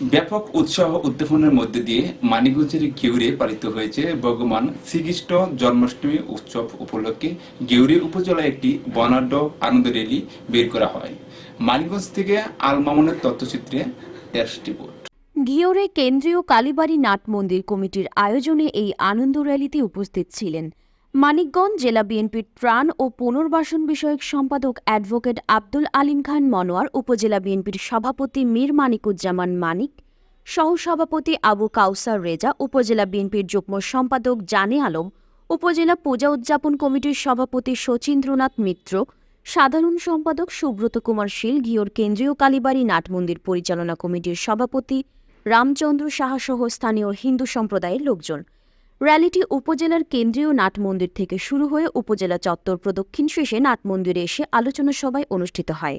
ব্যাপক উৎসাহ উদ্দীপনের মধ্যে দিয়ে মানিকগঞ্জের গেউরে পালিত হয়েছে ভগবান শ্রীকৃষ্ণ জন্মাষ্টমী উৎসব উপলক্ষে গেউরে উপজেলায় একটি বর্ণাঢ্য আনন্দ র্যালি বের করা হয়। মানিকগঞ্জ থেকে আল মামুনের তথ্যচিত্রে ড্যাশ রিপোর্ট। ঘিওরে কেন্দ্রীয় কালীবাড়ি নাট মন্দির কমিটির আয়োজনে এই আনন্দ র্যালিতে উপস্থিত ছিলেন মানিকগঞ্জ জেলা বিএনপির ত্রাণ ও পুনর্বাসন বিষয়ক সম্পাদক অ্যাডভোকেট আব্দুল আলিম খান মনোয়ার, উপজেলা বিএনপির সভাপতি মীর মানিকুজ্জামান মানিক, সহসভাপতি আবু কাউসার রেজা, উপজেলা বিএনপির যুগ্ম সম্পাদক জানে আলম, উপজেলা পূজা উদযাপন কমিটির সভাপতি শচীন্দ্রনাথ মিত্র, সাধারণ সম্পাদক সুব্রত কুমার শীল ঘিওর কেন্দ্রীয় কালীবাড়ি নাটমন্দির পরিচালনা কমিটির সভাপতি রামচন্দ্র সাহা সহ স্থানীয় হিন্দু সম্প্রদায়ের লোকজন। র্যালিটি উপজেলার কেন্দ্রীয় নাটমন্দির থেকে শুরু হয়ে উপজেলা চত্বর প্রদক্ষিণ শেষে নাটমন্দিরে এসে আলোচনা সভায় অনুষ্ঠিত হয়।